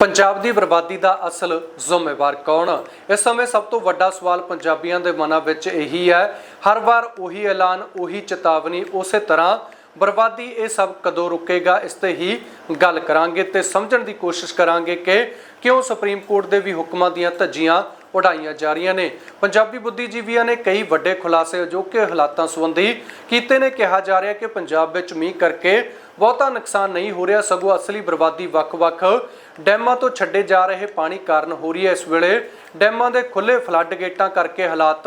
ਪੰਜਾਬ ਦੀ ਬਰਬਾਦੀ ਦਾ ਅਸਲ ਜ਼ਿੰਮੇਵਾਰ ਕੌਣ? ਇਸ ਸਮੇਂ ਸਭ ਤੋਂ ਵੱਡਾ ਸਵਾਲ ਪੰਜਾਬੀਆਂ ਦੇ ਮਨਾਂ ਵਿੱਚ ਇਹੀ ਹੈ। ਹਰ ਵਾਰ ਉਹੀ ਐਲਾਨ, ਉਹੀ ਚੇਤਾਵਨੀ ਉਸੇ ਤਰ੍ਹਾਂ। ਬਰਬਾਦੀ ਇਹ ਸਭ ਕਦੋਂ ਰੁਕੇਗਾ, ਇਸ ਤੇ ਹੀ ਗੱਲ ਕਰਾਂਗੇ ਤੇ ਸਮਝਣ ਦੀ ਕੋਸ਼ਿਸ਼ ਕਰਾਂਗੇ ਕਿ ਕਿਉਂ ਸੁਪਰੀਮ ਕੋਰਟ ਦੇ ਵੀ ਹੁਕਮਾਂ ਦੀਆਂ ਧੱਜੀਆਂ ਉਡਾਈਆਂ ਜਾ ਰਹੀਆਂ ਨੇ। ਪੰਜਾਬੀ ਬੁੱਧੀਜੀਵੀਆਂ ਨੇ ਕਈ ਵੱਡੇ ਖੁਲਾਸੇ ਅਜੋਕੇ ਹਾਲਾਤਾਂ ਸੰਬੰਧੀ ਕੀਤੇ ਨੇ। ਕਿਹਾ ਜਾ ਰਿਹਾ ਕਿ ਪੰਜਾਬ ਵਿੱਚ ਮੀਂਹ ਕਰਕੇ ਬਹੁਤਾ ਨੁਕਸਾਨ ਨਹੀਂ ਹੋ ਰਿਹਾ, ਸਗੋਂ ਅਸਲੀ ਬਰਬਾਦੀ ਵੱਖ-ਵੱਖ ਡੈਮਾਂ ਤੋਂ ਛੱਡੇ ਜਾ ਰਹੇ ਪਾਣੀ ਕਾਰਨ ਹੋ ਰਹੀ ਹੈ। ਇਸ ਵੇਲੇ ਡੈਮਾਂ ਦੇ ਖੁੱਲੇ ਫਲੱਡ ਗੇਟਾਂ ਕਰਕੇ ਹਾਲਾਤ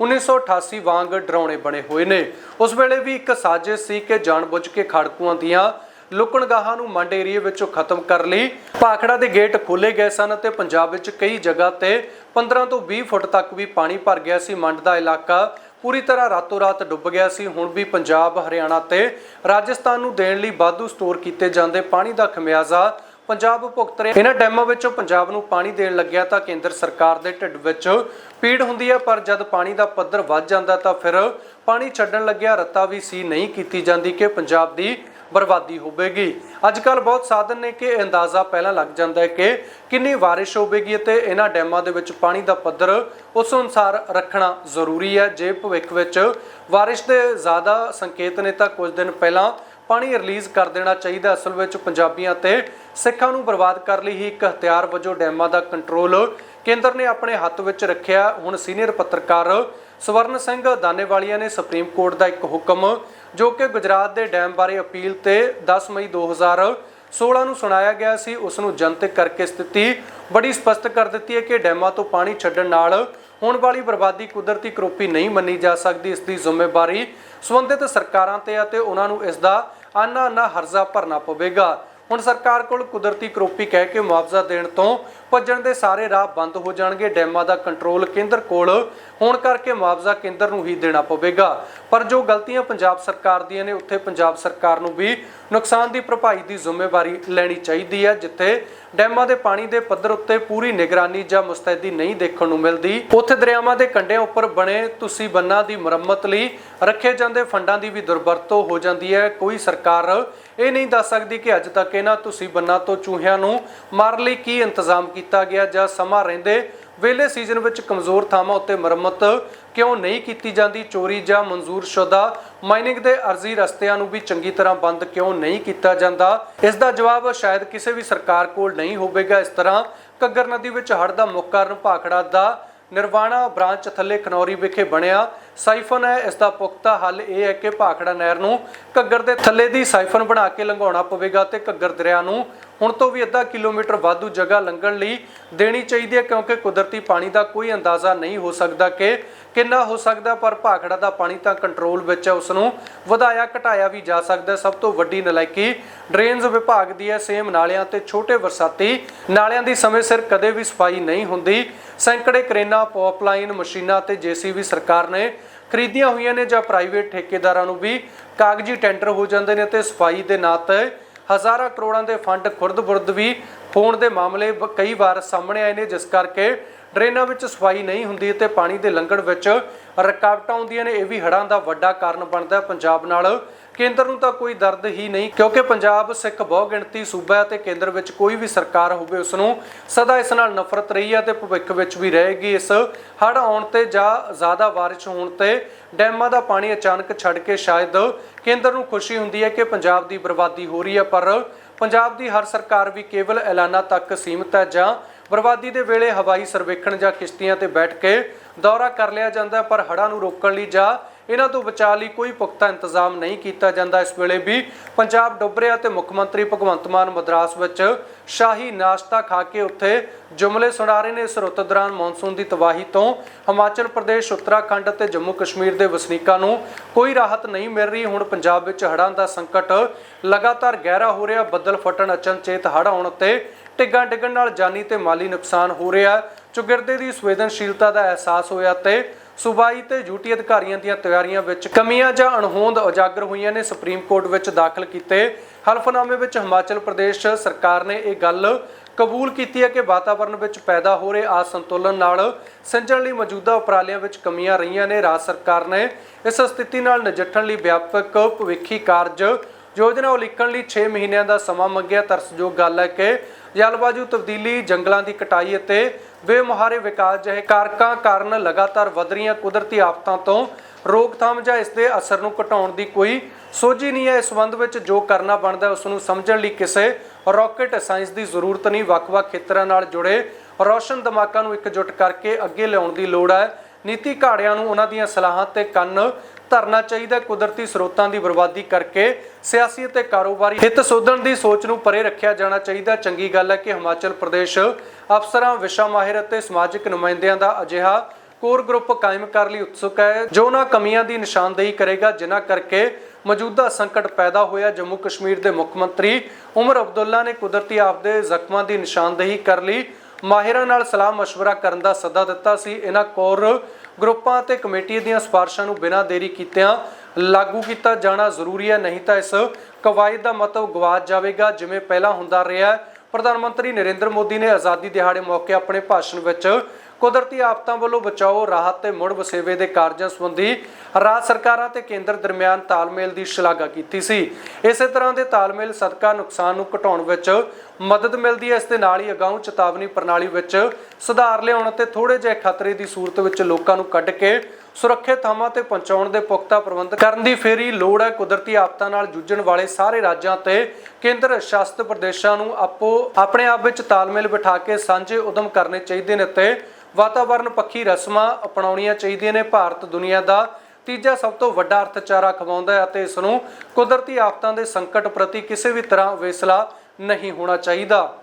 1988 ਵਾਂਗ ਡਰਾਉਣੇ ਬਣੇ ਹੋਏ ਨੇ। ਉਸ ਵੇਲੇ ਵੀ ਇੱਕ ਸਾਜ਼ਿਸ਼ ਸੀ ਕਿ ਜਾਣਬੁੱਝ ਕੇ ਖੜਕੂਆਂ ਦੀਆਂ ਲੁਕਣਗਾਹਾਂ ਨੂੰ ਮੰਡ ਏਰੀਏ ਵਿੱਚੋਂ ਖਤਮ ਕਰ ਲਈ। ਭਾਖੜਾ ਦੇ ਗੇਟ ਖੋਲੇ ਗਏ ਸਨ ਅਤੇ ਪੰਜਾਬ ਵਿੱਚ ਕਈ ਜਗ੍ਹਾ ਤੇ 15 ਤੋਂ 20 ਫੁੱਟ ਤੱਕ ਵੀ ਪਾਣੀ ਭਰ ਗਿਆ ਸੀ। ਮੰਡ ਦਾ ਇਲਾਕਾ ਪੂਰੀ ਤਰ੍ਹਾਂ ਰਾਤੋਂ ਰਾਤ ਡੁੱਬ ਗਿਆ ਸੀ। ਹੁਣ ਵੀ ਪੰਜਾਬ, ਹਰਿਆਣਾ ਤੇ ਰਾਜਸਥਾਨ ਨੂੰ ਦੇਣ ਲਈ ਵਾਧੂ ਸਟੋਰ ਕੀਤੇ ਜਾਂਦੇ ਪਾਣੀ ਦਾ ਖਮਿਆਜ਼ਾ ਪੰਜਾਬ ਭੁਗਤ ਰਿਹਾ। ਇਹਨਾਂ ਡੈਮਾਂ ਵਿੱਚੋਂ ਪੰਜਾਬ ਨੂੰ ਪਾਣੀ ਦੇਣ ਲੱਗਿਆ ਤਾਂ ਕੇਂਦਰ ਸਰਕਾਰ ਦੇ ਢਿੱਡ ਵਿੱਚ ਪੀੜ ਹੁੰਦੀ ਹੈ, ਪਰ ਜਦ ਪਾਣੀ ਦਾ ਪੱਧਰ ਵੱਧ ਜਾਂਦਾ ਤਾਂ ਫਿਰ ਪਾਣੀ ਛੱਡਣ ਲੱਗਿਆ। ਰੱਤਾ ਵੀ ਸੀ ਨਹੀਂ ਕੀਤੀ ਜਾਂਦੀ ਕਿ ਪੰਜਾਬ ਦੀ ਬਰਬਾਦੀ ਹੋਵੇਗੀ। ਅੱਜ ਕੱਲ ਬਹੁਤ ਸਾਧਨ ਨੇ ਕਿ ਇਹ ਅੰਦਾਜ਼ਾ ਪਹਿਲਾਂ ਲੱਗ ਜਾਂਦਾ ਹੈ ਕਿ ਕਿੰਨੀ ਬਾਰਿਸ਼ ਹੋਵੇਗੀ ਅਤੇ ਇਹਨਾਂ ਡੈਮਾਂ ਦੇ ਵਿੱਚ ਪਾਣੀ ਦਾ ਪੱਧਰ ਉਸ ਅਨੁਸਾਰ ਰੱਖਣਾ ਜ਼ਰੂਰੀ ਹੈ। ਜੇ ਭਵਿੱਖ ਵਿੱਚ ਬਾਰਿਸ਼ ਦੇ ਜ਼ਿਆਦਾ ਸੰਕੇਤ ਨੇ ਤਾਂ ਕੁਝ ਦਿਨ ਪਹਿਲਾਂ ਪਾਣੀ ਰਿਲੀਜ਼ ਕਰ ਦੇਣਾ ਚਾਹੀਦਾ ਅਸਲ ਵਿੱਚ ਪੰਜਾਬੀਆਂ ਤੇ ਸਿੱਖਾਂ ਨੂੰ ਬਰਬਾਦ ਕਰ ਲਈ ਹੀ ਇੱਕ ਹਥਿਆਰ ਵਜੋਂ ਡੈਮਾਂ ਦਾ ਕੰਟਰੋਲ ਕੇਂਦਰ ਨੇ ਆਪਣੇ ਹੱਥ ਵਿੱਚ ਰੱਖਿਆ। ਹੁਣ ਸੀਨੀਅਰ ਪੱਤਰਕਾਰ ਸਵਰਨ ਸਿੰਘ ਦਾਨੇਵਾਲੀਆ ਨੇ ਸੁਪਰੀਮ ਕੋਰਟ ਦਾ ਇੱਕ ਹੁਕਮ ਜੋ ਕਿ ਗੁਜਰਾਤ ਦੇ ਡੈਮ ਬਾਰੇ ਅਪੀਲ ਤੇ 10 ਮਈ 2016 ਨੂੰ ਸੁਣਾਇਆ ਗਿਆ ਸੀ, ਉਸ ਨੂੰ ਜਨਤਕ ਕਰਕੇ ਸਥਿਤੀ ਬੜੀ ਸਪਸ਼ਟ ਕਰ ਦਿੱਤੀ ਹੈ ਕਿ ਡੈਮਾਂ ਤੋਂ ਪਾਣੀ ਛੱਡਣ ਨਾਲ ਹੋਣ ਵਾਲੀ ਬਰਬਾਦੀ ਕੁਦਰਤੀ ਕਰੋਪੀ ਨਹੀਂ ਮੰਨੀ ਜਾ ਸਕਦੀ, ਇਸ ਦੀ ਜ਼ਿੰਮੇਵਾਰੀ ਸੰਬੰਧਿਤ ਸਰਕਾਰਾਂ ਤੇ ਹੈ ਤੇ ਉਹਨਾਂ ਨੂੰ ਇਸ ਦਾ ਆਨਾ ਆਨਾ ਹਰਜ਼ਾ ਭਰਨਾ ਪਵੇਗਾ। ਹੁਣ ਸਰਕਾਰ ਕੋਲ ਕੁਦਰਤੀ ਕਰੋਪੀ ਕਹਿ ਕੇ ਮੁਆਵਜ਼ਾ ਦੇਣ ਤੋਂ ਭੱਜਣ ਦੇ ਸਾਰੇ ਰਾਹ ਬੰਦ ਹੋ ਜਾਣਗੇ। ਡੈਮਾਂ ਦਾ ਕੰਟਰੋਲ ਕੇਂਦਰ ਕੋਲ ਹੋਣ ਕਰਕੇ ਮੁਆਵਜ਼ਾ ਕੇਂਦਰ ਨੂੰ ਹੀ ਦੇਣਾ ਪਵੇਗਾ। ਪਰ ਜੋ ਗਲਤੀਆਂ ਪੰਜਾਬ ਸਰਕਾਰ ਦੀਆਂ ਨੇ, ਉੱਥੇ ਪੰਜਾਬ ਸਰਕਾਰ ਨੂੰ ਵੀ ਨੁਕਸਾਨ ਦੀ ਭਰਪਾਈ ਦੀ ਜ਼ਿੰਮੇਵਾਰੀ ਲੈਣੀ ਚਾਹੀਦੀ ਹੈ, ਜਿੱਥੇ ਡੈਮਾਂ ਦੇ ਪਾਣੀ ਦੇ ਪੱਧਰ ਉੱਤੇ ਪੂਰੀ ਨਿਗਰਾਨੀ ਜਾਂ ਮੁਸਤੈਦੀ ਨਹੀਂ ਦੇਖਣ ਨੂੰ ਮਿਲਦੀ। ਉੱਥੇ ਦਰਿਆਵਾਂ ਦੇ ਕੰਢਿਆਂ ਉੱਪਰ ਬਣੇ ਤੁਸੀਂ ਬੰਨਾਂ ਦੀ ਮੁਰੰਮਤ ਲਈ ਰੱਖੇ ਜਾਂਦੇ ਫੰਡਾਂ ਦੀ ਵੀ ਦੁਰਵਰਤੋਂ ਹੋ ਜਾਂਦੀ ਹੈ। ਕੋਈ ਸਰਕਾਰ ਇਹ ਨਹੀਂ ਦੱਸ ਸਕਦੀ ਕਿ ਅੱਜ ਤੱਕ ਇਹਨਾਂ ਤੁਸੀਂ ਬੰਨਾਂ ਤੋਂ ਚੂਹਿਆਂ ਨੂੰ ਮਾਰਨ ਲਈ ਕੀ ਇੰਤਜ਼ਾਮ ਕੀਤਾ ਗਿਆ ਜਾਂ ਸਮਾਂ ਰਹਿੰਦੇ ਵੇਲੇ ਸੀਜ਼ਨ ਵਿੱਚ ਕਮਜ਼ੋਰ ਥਾਵਾਂ ਉੱਤੇ ਮੁਰੰਮਤ ਕਿਉਂ ਨਹੀਂ ਕੀਤੀ ਜਾਂਦੀ, ਚੋਰੀ ਜਾਂ ਮਨਜ਼ੂਰਸ਼ੁਦਾ ਮਾਈਨਿੰਗ ਦੇ ਅਰਜ਼ੀ ਰਸਤਿਆਂ ਨੂੰ ਵੀ ਚੰਗੀ ਤਰ੍ਹਾਂ ਬੰਦ ਕਿਉਂ ਨਹੀਂ ਕੀਤਾ ਜਾਂਦਾ? ਇਸ ਦਾ ਜਵਾਬ ਸ਼ਾਇਦ ਕਿਸੇ ਵੀ ਸਰਕਾਰ ਕੋਲ ਨਹੀਂ ਹੋਵੇਗਾ। ਇਸ ਤਰ੍ਹਾਂ ਘੱਗਰ ਨਦੀ ਵਿੱਚ ਹੜ੍ਹ ਦਾ ਮੁੱਖ ਕਾਰਨ ਭਾਖੜਾ ਦਾ ਨਿਰਵਾਣਾ ਬ੍ਰਾਂਚ ਥੱਲੇ ਖਨੌਰੀ ਵਿਖੇ ਬਣਿਆ। ਸਾਈਫਨ ਹੈ। ਇਸ ਦਾ ਪੁਖਤਾ ਹੱਲ ਇਹ ਹੈ ਕਿ ਭਾਖੜਾ ਨਹਿਰ ਨੂੰ ਘੱਗਰ ਦੇ ਥੱਲੇ ਦੀ ਸਾਈਫਨ ਬਣਾ ਕੇ ਲੰਘਾਉਣਾ ਪਵੇਗਾ ਤੇ ਘੱਗਰ ਦਰਿਆ ਨੂੰ ਹੁਣ ਤੋਂ ਵੀ ਅੱਧਾ ਕਿਲੋਮੀਟਰ ਵਾਧੂ ਜਗ੍ਹਾ ਲੰਘਣ ਲਈ ਦੇਣੀ ਚਾਹੀਦੀ ਹੈ, ਕਿਉਂਕਿ ਕੁਦਰਤੀ ਪਾਣੀ ਦਾ ਕੋਈ ਅੰਦਾਜ਼ਾ ਨਹੀਂ ਹੋ ਸਕਦਾ ਕਿ ਕਿੰਨਾ ਹੋ ਸਕਦਾ, ਪਰ ਭਾਖੜਾ ਦਾ ਪਾਣੀ ਤਾਂ ਕੰਟਰੋਲ ਵਿੱਚ ਹੈ ਉਸ ਨੂੰ ਵਧਾਇਆ ਘਟਾਇਆ ਵੀ ਜਾ ਸਕਦਾ ਸਭ ਤੋਂ ਵੱਡੀ ਨਲਾਇਕੀ ਡਰੇਨਜ਼ ਵਿਭਾਗ ਦੀ ਹੈ। ਸੇਮ ਨਾਲਿਆਂ ਤੇ ਛੋਟੇ ਬਰਸਾਤੀ ਨਾਲਿਆਂ ਦੀ ਸਮੇਂ ਸਿਰ ਕਦੇ ਵੀ ਸਫ਼ਾਈ ਨਹੀਂ ਹੁੰਦੀ। ਸੈਂਕੜੇ ਕਰੇਨਾ ਪਾਈਪਲਾਈਨ ਮਸ਼ੀਨਾਂ ਤੇ ਜੀਸੀਬੀ ਸਰਕਾਰ ਨੇ ਖਰੀਦੀਆਂ ਹੋਈਆਂ ਨੇ ਜਾਂ ਪ੍ਰਾਈਵੇਟ ਠੇਕੇਦਾਰਾਂ ਨੂੰ ਵੀ ਕਾਗਜ਼ੀ ਟੈਂਡਰ ਹੋ ਜਾਂਦੇ ਨੇ ਤੇ ਸਫ਼ਾਈ ਦੇ ਨਾਂ ਤੇ ਹਜ਼ਾਰਾਂ ਕਰੋੜਾਂ ਦੇ ਫੰਡ ਖੁਰਦ-ਬੁਰਦ ਵੀ ਹੋਣ ਦੇ ਮਾਮਲੇ ਬ- ਕਈ ਵਾਰ ਸਾਹਮਣੇ ਆਏ ਨੇ, ਜਿਸ ਕਰਕੇ ਡਰੇਨਾਂ ਵਿੱਚ ਸਫ਼ਾਈ ਨਹੀਂ ਹੁੰਦੀ ਤੇ ਪਾਣੀ ਦੇ ਲੰਘਣ ਵਿੱਚ ਰੁਕਾਵਟਾਂ ਆਉਂਦੀਆਂ ਨੇ। ਇਹ ਵੀ ਹੜ੍ਹਾਂ ਦਾ ਵੱਡਾ ਕਾਰਨ ਬਣਦਾ ਪੰਜਾਬ ਨਾਲ ਕੇਂਦਰ ਨੂੰ ਤਾਂ ਕੋਈ ਦਰਦ ਹੀ ਨਹੀਂ, ਕਿਉਂਕਿ ਪੰਜਾਬ ਸਿੱਖ ਬਹੁ ਗਿਣਤੀ ਸੂਬਾ ਹੈ ਤੇ ਕੇਂਦਰ ਵਿੱਚ ਕੋਈ ਵੀ ਸਰਕਾਰ ਹੋਵੇ ਉਸ ਨੂੰ ਸਦਾ ਇਸ ਨਾਲ ਨਫ਼ਰਤ ਰਹੀ ਹੈ ਤੇ ਭਵਿੱਖ ਵਿੱਚ ਵੀ ਰਹੇਗੀ ਇਸ ਹੜ੍ਹ ਆਉਣ ਤੇ ਜਾਂ ਜ਼ਿਆਦਾ ਬਾਰਿਸ਼ ਹੋਣ ਤੇ ਡੈਮਾਂ ਦਾ ਪਾਣੀ ਅਚਾਨਕ ਛੱਡ ਕੇ ਸ਼ਾਇਦ ਕੇਂਦਰ ਨੂੰ ਖੁਸ਼ੀ ਹੁੰਦੀ ਹੈ ਕਿ ਪੰਜਾਬ ਦੀ ਬਰਬਾਦੀ ਹੋ ਰਹੀ ਹੈ, ਪਰ ਪੰਜਾਬ ਦੀ ਹਰ ਸਰਕਾਰ ਵੀ ਕੇਵਲ ਐਲਾਨਾਂ ਤੱਕ ਸੀਮਤ ਹੈ ਜਾਂ ਬਰਬਾਦੀ ਦੇ ਵੇਲੇ ਹਵਾਈ ਸਰਵੇਖਣ ਜਾਂ ਕਿਸ਼ਤੀਆਂ ਤੇ ਬੈਠ ਕੇ ਦੌਰਾ ਕਰ ਲਿਆ ਜਾਂਦਾ ਪਰ ਹੜ੍ਹਾਂ ਨੂੰ ਰੋਕਣ ਲਈ ਜਾਂ ਇਹਨਾਂ ਤੋਂ ਬਚਾਅ ਲਈ ਕੋਈ ਪੁਖਤਾ ਇੰਤਜ਼ਾਮ ਨਹੀਂ ਕੀਤਾ ਜਾਂਦਾ। ਇਸ ਵੇਲੇ ਵੀ ਪੰਜਾਬ ਡੁੱਬ ਰਿਹਾ ਤੇ ਮੁੱਖ ਮੰਤਰੀ ਭਗਵੰਤ ਮਾਨ ਮਦਰਾਸ ਵਿੱਚ ਸ਼ਾਹੀ ਨਾਸ਼ਤਾ ਖਾ ਕੇ ਉੱਥੇ ਜੁਮਲੇ ਸੁਣਾ ਰਹੇ ਨੇ। ਇਸ ਰੁੱਤ ਦੌਰਾਨ ਮੌਨਸੂਨ ਦੀ ਤਬਾਹੀ ਤੋਂ ਹਿਮਾਚਲ ਪ੍ਰਦੇਸ਼, ਉੱਤਰਾਖੰਡ ਅਤੇ ਜੰਮੂ ਕਸ਼ਮੀਰ ਦੇ ਵਸਨੀਕਾਂ ਨੂੰ ਕੋਈ ਰਾਹਤ ਨਹੀਂ ਮਿਲ ਰਹੀ। ਹੁਣ ਪੰਜਾਬ ਵਿੱਚ ਹੜ੍ਹਾਂ ਦਾ ਸੰਕਟ ਲਗਾਤਾਰ ਗਹਿਰਾ ਹੋ ਰਿਹਾ। ਬੱਦਲ ਫਟਣ, ਅਚਨਚੇਤ ਹੜ੍ਹ ਆਉਣ ਤੇ ਟਿੱਗਾਂ ਡਿੱਗਣ ਨਾਲ ਜਾਨੀ ਤੇ ਮਾਲੀ ਨੁਕਸਾਨ ਹੋ ਰਿਹਾ। ਚੁਗਿਰਦੇ ਦੀ ਸੰਵੇਦਨਸ਼ੀਲਤਾ ਦਾ ਅਹਿਸਾਸ ਹੋਇਆ ਤੇ ਸੂਬਾਈ ਤੇ ਯੂਟੀ ਅਧਿਕਾਰੀਆਂ ਦੀਆਂ ਤਿਆਰੀਆਂ ਵਿੱਚ ਕਮੀਆਂ ਜਾਂ ਅਣਹੋਂਦ ਉਜਾਗਰ ਹੋਈਆਂ ਨੇ, ਸੁਪਰੀਮ ਕੋਰਟ ਵਿੱਚ ਦਾਖਲ ਕੀਤੇ ਹਲਫਨਾਮੇ ਵਿੱਚ ਹਿਮਾਚਲ ਪ੍ਰਦੇਸ਼ ਸਰਕਾਰ ਨੇ ਇਹ ਗੱਲ ਕਬੂਲ ਕੀਤੀ ਹੈ ਕਿ ਵਾਤਾਵਰਣ ਵਿੱਚ ਪੈਦਾ ਹੋ ਰਹੇ ਅਸੰਤੁਲਨ ਨਾਲ ਸਿੰਜਣ ਲਈ ਮੌਜੂਦਾ ਉਪਰਾਲਿਆਂ ਵਿੱਚ ਕਮੀਆਂ ਰਹੀਆਂ ਨੇ। ਰਾਜ ਸਰਕਾਰ ਨੇ ਇਸ ਸਥਿਤੀ ਨਾਲ ਨਜਿੱਠਣ ਲਈ ਵਿਆਪਕ ਭਵਿੱਖੀ ਕਾਰਜ ਯੋਜਨਾ ਉਲੀਕਣ ਲਈ 6 ਮਹੀਨਿਆਂ ਦਾ ਸਮਾਂ ਮੰਗਿਆ। ਤਰਸਯੋਗ ਗੱਲ ਹੈ ਕਿ ਜਲਵਾਯੂ ਤਬਦੀਲੀ ਜੰਗਲਾਂ ਦੀ ਕਟਾਈ ਅਤੇ ਬੇਮੁਹਾਰੇ ਵਿਕਾਸ ਜਿਹੇ ਕਾਰਕਾਂ ਕਾਰਨ ਲਗਾਤਾਰ ਵਧ ਰਹੀਆਂ ਕੁਦਰਤੀ ਆਫਤਾਂ ਤੋਂ ਰੋਕਥਾਮ ਜਾਂ ਇਸ ਦੇ ਅਸਰ ਨੂੰ ਘਟਾਉਣ ਦੀ ਕੋਈ ਸੋਝੀ ਨਹੀਂ ਹੈ। ਇਸ ਸੰਬੰਧ ਵਿੱਚ ਜੋ ਕਰਨਾ ਬਣਦਾ ਹੈ ਉਸ ਨੂੰ ਸਮਝਣ ਲਈ ਕਿਸੇ ਰਾਕਟ ਸਾਇੰਸ ਦੀ ਜ਼ਰੂਰਤ ਨਹੀਂ। ਵੱਖ-ਵੱਖ ਖੇਤਰਾਂ ਨਾਲ ਜੁੜੇ ਰੌਸ਼ਨ ਦਿਮਾਗਾਂ ਨੂੰ ਇਕਜੁੱਟ ਕਰਕੇ ਅੱਗੇ ਲਿਆਉਣ ਦੀ ਲੋੜ ਹੈ। ਨੀਤੀ ਘਾੜਿਆਂ ਨੂੰ ਉਹਨਾਂ ਦੀਆਂ ਸਲਾਹਾਂ ਤੇ ਕੰਨ ਧਰਨਾ ਚਾਹੀਦਾ ਹੈ। ਕੁਦਰਤੀ ਸਰੋਤਾਂ ਦੀ ਬਰਬਾਦੀ ਕਰਕੇ ਸਿਆਸੀ ਅਤੇ ਕਾਰੋਬਾਰੀ ਹਿੱਤ ਸੋਧਣ ਦੀ ਸੋਚ ਨੂੰ ਪਰੇ ਰੱਖਿਆ ਜਾਣਾ ਚਾਹੀਦਾ ਹੈ। ਚੰਗੀ ਗੱਲ ਹੈ ਕਿ ਹਿਮਾਚਲ ਪ੍ਰਦੇਸ਼ ਅਫਸਰਾਂ ਵਿਸ਼ਾ ਮਾਹਿਰ ਅਤੇ ਸਮਾਜਿਕ ਨੁਮਾਇੰਦਿਆਂ ਦਾ ਅਜਿਹਾ ਕੋਰ ਗਰੁੱਪ ਕਾਇਮ ਕਰਨ ਲਈ ਉਤਸੁਕ ਹੈ ਜੋ ਉਹਨਾਂ ਕਮੀਆਂ ਦੀ ਨਿਸ਼ਾਨਦੇਹੀ ਕਰੇਗਾ ਜਿਨ੍ਹਾਂ ਕਰਕੇ ਮੌਜੂਦਾ ਸੰਕਟ ਪੈਦਾ ਹੋਇਆ ਜੰਮੂ ਕਸ਼ਮੀਰ ਦੇ ਮੁੱਖ ਮੰਤਰੀ ਉਮਰ ਅਬਦੁੱਲਾ ਨੇ ਕੁਦਰਤੀ ਆਪਦੇ ਜ਼ਖਮਾਂ ਦੀ ਨਿਸ਼ਾਨਦੇਹੀ ਕਰ ਲਈ ਮਾਹਿਰਾਂ ਨਾਲ ਸਲਾਹ مشورہ ਕਰਨ ਦਾ ਸੱਦਾ ਦਿੱਤਾ ਸੀ ਇਹਨਾਂ ਕੋਰ ਗਰੁੱਪਾਂ ਅਤੇ ਕਮੇਟੀ ਦੀਆਂ ਸਿਫਾਰਸ਼ਾਂ ਨੂੰ ਬਿਨਾਂ ਦੇਰੀ ਕੀਤਿਆਂ ਲਾਗੂ ਕੀਤਾ ਜਾਣਾ ਜ਼ਰੂਰੀ ਹੈ, ਨਹੀਂ ਤਾਂ ਇਸ ਕਵਾਇਦ ਦਾ ਮਤਲਬ ਗਵਾਚ ਜਾਵੇਗਾ। ਜਿਵੇਂ ਪਹਿਲਾਂ ਹੁੰਦਾ ਰਿਹਾ ਪ੍ਰਧਾਨ ਮੰਤਰੀ ਨਰਿੰਦਰ ਮੋਦੀ ਨੇ ਆਜ਼ਾਦੀ ਦਿਹਾੜੇ ਮੌਕੇ ਆਪਣੇ ਭਾਸ਼ਣ ਵਿੱਚ ਕੁਦਰਤੀ ਆਫਤਾਂ ਵੱਲੋਂ ਬਚਾਓ, ਰਾਹਤ ਤੇ ਮੁੜ ਵਸੇਵੇ ਦੇ ਕਾਰਜਾਂ ਸੰਬੰਧੀ ਰਾਜ ਸਰਕਾਰਾਂ ਤੇ ਕੇਂਦਰ ਦਰਮਿਆਨ ਤਾਲਮੇਲ ਦੀ ਸ਼ਲਾਘਾ ਕੀਤੀ ਸੀ। ਇਸੇ ਤਰ੍ਹਾਂ ਦੇ ਤਾਲਮੇਲ ਸਦਕਾ ਨੁਕਸਾਨ ਨੂੰ ਘਟਾਉਣ ਵਿੱਚ ਮਦਦ ਮਿਲਦੀ ਹੈ। ਇਸ ਦੇ ਨਾਲ ਹੀ ਅਗਾਊਂ ਚੇਤਾਵਨੀ ਪ੍ਰਣਾਲੀ ਵਿੱਚ ਸੁਧਾਰ ਲਿਆਉਣ ਅਤੇ ਥੋੜੇ ਜਿਹੇ ਖਤਰੇ ਦੀ ਸੂਰਤ ਵਿੱਚ ਲੋਕਾਂ ਨੂੰ ਕੱਢ ਕੇ ਸੁਰੱਖਿਅਤ ਥਾਵਾਂ ਤੇ ਪਹੁੰਚਾਉਣ ਦੇ ਪੁਖਤਾ ਪ੍ਰਬੰਧ ਕਰਨ ਦੀ ਫੇਰੀ ਲੋੜ ਹੈ। ਕੁਦਰਤੀ ਆਫਤਾਂ ਨਾਲ ਜੂਝਣ ਵਾਲੇ ਸਾਰੇ ਰਾਜਾਂ ਤੇ ਕੇਂਦਰ ਸ਼ਾਸਿਤ ਪ੍ਰਦੇਸ਼ਾਂ ਨੂੰ ਆਪੋ ਆਪਣੇ ਆਪ ਵਿੱਚ ਤਾਲਮੇਲ ਬਿਠਾ ਕੇ ਸਾਂਝੇ ਉਦਮ ਕਰਨੇ ਚਾਹੀਦੇ ਨੇ ਤੇ ਵਾਤਾਵਰਣ ਪੱਖੀ ਰਸਮਾਂ ਅਪਣਾਉਣੀਆਂ ਚਾਹੀਦੀਆਂ ਨੇ। ਭਾਰਤ ਦੁਨੀਆ ਦਾ ਤੀਜਾ ਸਭ ਤੋਂ ਵੱਡਾ ਅਰਥਚਾਰਾ ਖਵਾਉਂਦਾ ਹੈ ਅਤੇ ਇਸ ਨੂੰ ਕੁਦਰਤੀ ਆਫਤਾਂ ਦੇ ਸੰਕਟ ਪ੍ਰਤੀ ਕਿਸੇ ਵੀ ਤਰ੍ਹਾਂ ਵੇਸਲਾ ਨਹੀਂ ਹੋਣਾ ਚਾਹੀਦਾ।